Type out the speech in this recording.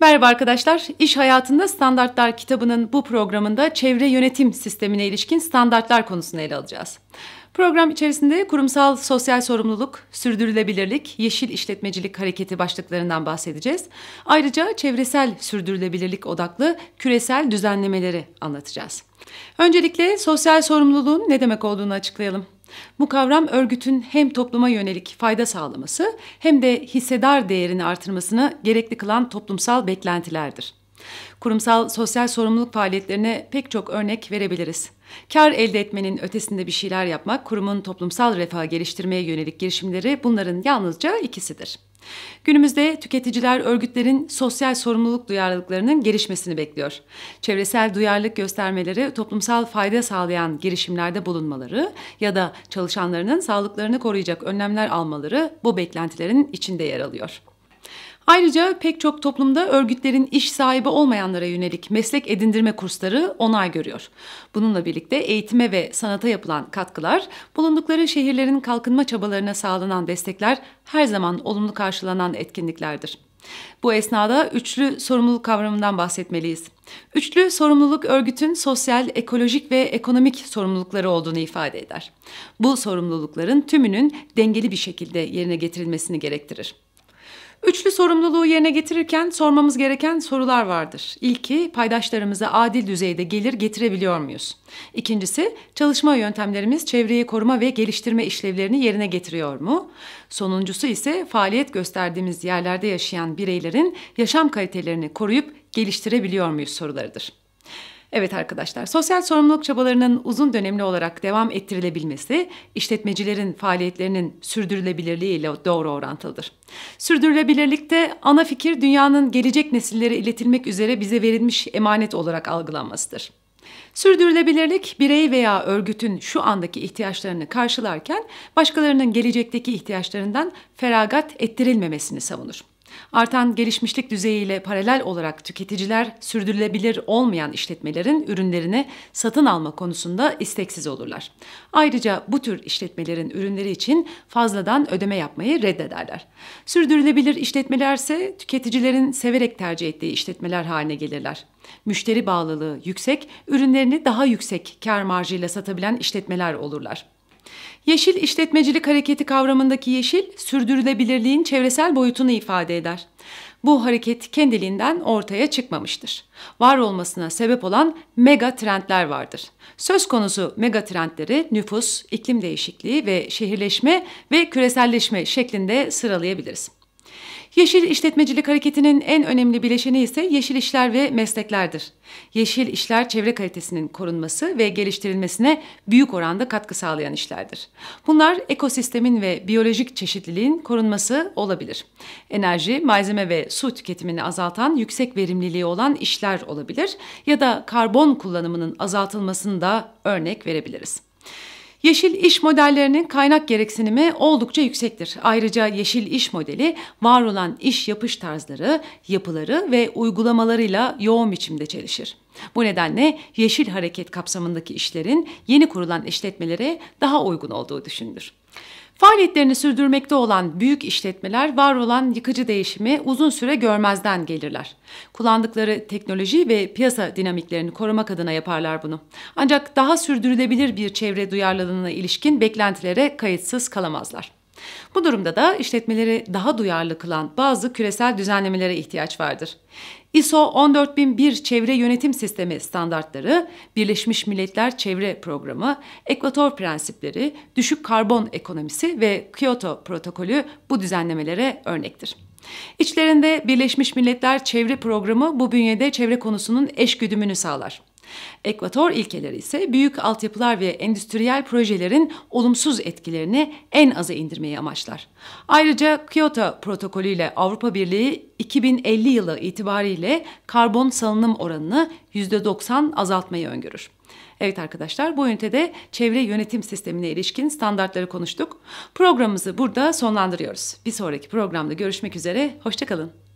Merhaba arkadaşlar. İş Hayatında Standartlar kitabının bu programında çevre yönetim sistemine ilişkin standartlar konusunu ele alacağız. Program içerisinde kurumsal sosyal sorumluluk, sürdürülebilirlik, yeşil işletmecilik hareketi başlıklarından bahsedeceğiz. Ayrıca çevresel sürdürülebilirlik odaklı küresel düzenlemeleri anlatacağız. Öncelikle sosyal sorumluluğun ne demek olduğunu açıklayalım. Bu kavram örgütün hem topluma yönelik fayda sağlaması hem de hissedar değerini artırmasını gerekli kılan toplumsal beklentilerdir. Kurumsal sosyal sorumluluk faaliyetlerine pek çok örnek verebiliriz. Kar elde etmenin ötesinde bir şeyler yapmak, kurumun toplumsal refahı geliştirmeye yönelik girişimleri bunların yalnızca ikisidir. Günümüzde tüketiciler örgütlerin sosyal sorumluluk duyarlılıklarının gelişmesini bekliyor. Çevresel duyarlılık göstermeleri toplumsal fayda sağlayan girişimlerde bulunmaları ya da çalışanlarının sağlıklarını koruyacak önlemler almaları bu beklentilerin içinde yer alıyor. Ayrıca pek çok toplumda örgütlerin iş sahibi olmayanlara yönelik meslek edindirme kursları onay görüyor. Bununla birlikte eğitime ve sanata yapılan katkılar, bulundukları şehirlerin kalkınma çabalarına sağlanan destekler her zaman olumlu karşılanan etkinliklerdir. Bu esnada üçlü sorumluluk kavramından bahsetmeliyiz. Üçlü sorumluluk örgütün sosyal, ekolojik ve ekonomik sorumlulukları olduğunu ifade eder. Bu sorumlulukların tümünün dengeli bir şekilde yerine getirilmesini gerektirir. Üçlü sorumluluğu yerine getirirken sormamız gereken sorular vardır. İlki paydaşlarımıza adil düzeyde gelir getirebiliyor muyuz? İkincisi çalışma yöntemlerimiz çevreyi koruma ve geliştirme işlevlerini yerine getiriyor mu? Sonuncusu ise faaliyet gösterdiğimiz yerlerde yaşayan bireylerin yaşam kalitelerini koruyup geliştirebiliyor muyuz sorularıdır. Evet arkadaşlar, sosyal sorumluluk çabalarının uzun dönemli olarak devam ettirilebilmesi, işletmecilerin faaliyetlerinin sürdürülebilirliği ile doğru orantılıdır. Sürdürülebilirlikte ana fikir dünyanın gelecek nesillere iletilmek üzere bize verilmiş emanet olarak algılanmasıdır. Sürdürülebilirlik birey veya örgütün şu andaki ihtiyaçlarını karşılarken başkalarının gelecekteki ihtiyaçlarından feragat ettirilmemesini savunur. Artan gelişmişlik düzeyiyle paralel olarak tüketiciler sürdürülebilir olmayan işletmelerin ürünlerini satın alma konusunda isteksiz olurlar. Ayrıca bu tür işletmelerin ürünleri için fazladan ödeme yapmayı reddederler. Sürdürülebilir işletmelerse tüketicilerin severek tercih ettiği işletmeler haline gelirler. Müşteri bağlılığı yüksek, ürünlerini daha yüksek kar marjıyla satabilen işletmeler olurlar. Yeşil işletmecilik hareketi kavramındaki yeşil, sürdürülebilirliğin çevresel boyutunu ifade eder. Bu hareket kendiliğinden ortaya çıkmamıştır. Var olmasına sebep olan mega trendler vardır. Söz konusu mega trendleri nüfus, iklim değişikliği ve şehirleşme ve küreselleşme şeklinde sıralayabiliriz. Yeşil işletmecilik hareketinin en önemli bileşeni ise yeşil işler ve mesleklerdir. Yeşil işler çevre kalitesinin korunması ve geliştirilmesine büyük oranda katkı sağlayan işlerdir. Bunlar ekosistemin ve biyolojik çeşitliliğin korunması olabilir. Enerji, malzeme ve su tüketimini azaltan yüksek verimliliği olan işler olabilir ya da karbon kullanımının azaltılmasını da örnek verebiliriz. Yeşil iş modellerinin kaynak gereksinimi oldukça yüksektir. Ayrıca yeşil iş modeli var olan iş yapış tarzları, yapıları ve uygulamalarıyla yoğun biçimde çelişir. Bu nedenle yeşil hareket kapsamındaki işlerin yeni kurulan işletmelere daha uygun olduğu düşünülür. Faaliyetlerini sürdürmekte olan büyük işletmeler var olan yıkıcı değişimi uzun süre görmezden gelirler. Kullandıkları teknoloji ve piyasa dinamiklerini korumak adına yaparlar bunu. Ancak daha sürdürülebilir bir çevre duyarlılığına ilişkin beklentilere kayıtsız kalamazlar. Bu durumda da işletmeleri daha duyarlı kılan bazı küresel düzenlemelere ihtiyaç vardır. ISO 14001 Çevre Yönetim Sistemi standartları, Birleşmiş Milletler Çevre Programı, Ekvator prensipleri, düşük karbon ekonomisi ve Kyoto protokolü bu düzenlemelere örnektir. İçlerinde Birleşmiş Milletler Çevre Programı bu bünyede çevre konusunun eş güdümünü sağlar. Ekvator ilkeleri ise büyük altyapılar ve endüstriyel projelerin olumsuz etkilerini en aza indirmeyi amaçlar. Ayrıca Kyoto protokolü ile Avrupa Birliği 2050 yılı itibariyle karbon salınım oranını %90 azaltmayı öngörür. Evet arkadaşlar bu ünitede çevre yönetim sistemine ilişkin standartları konuştuk. Programımızı burada sonlandırıyoruz. Bir sonraki programda görüşmek üzere, hoşçakalın.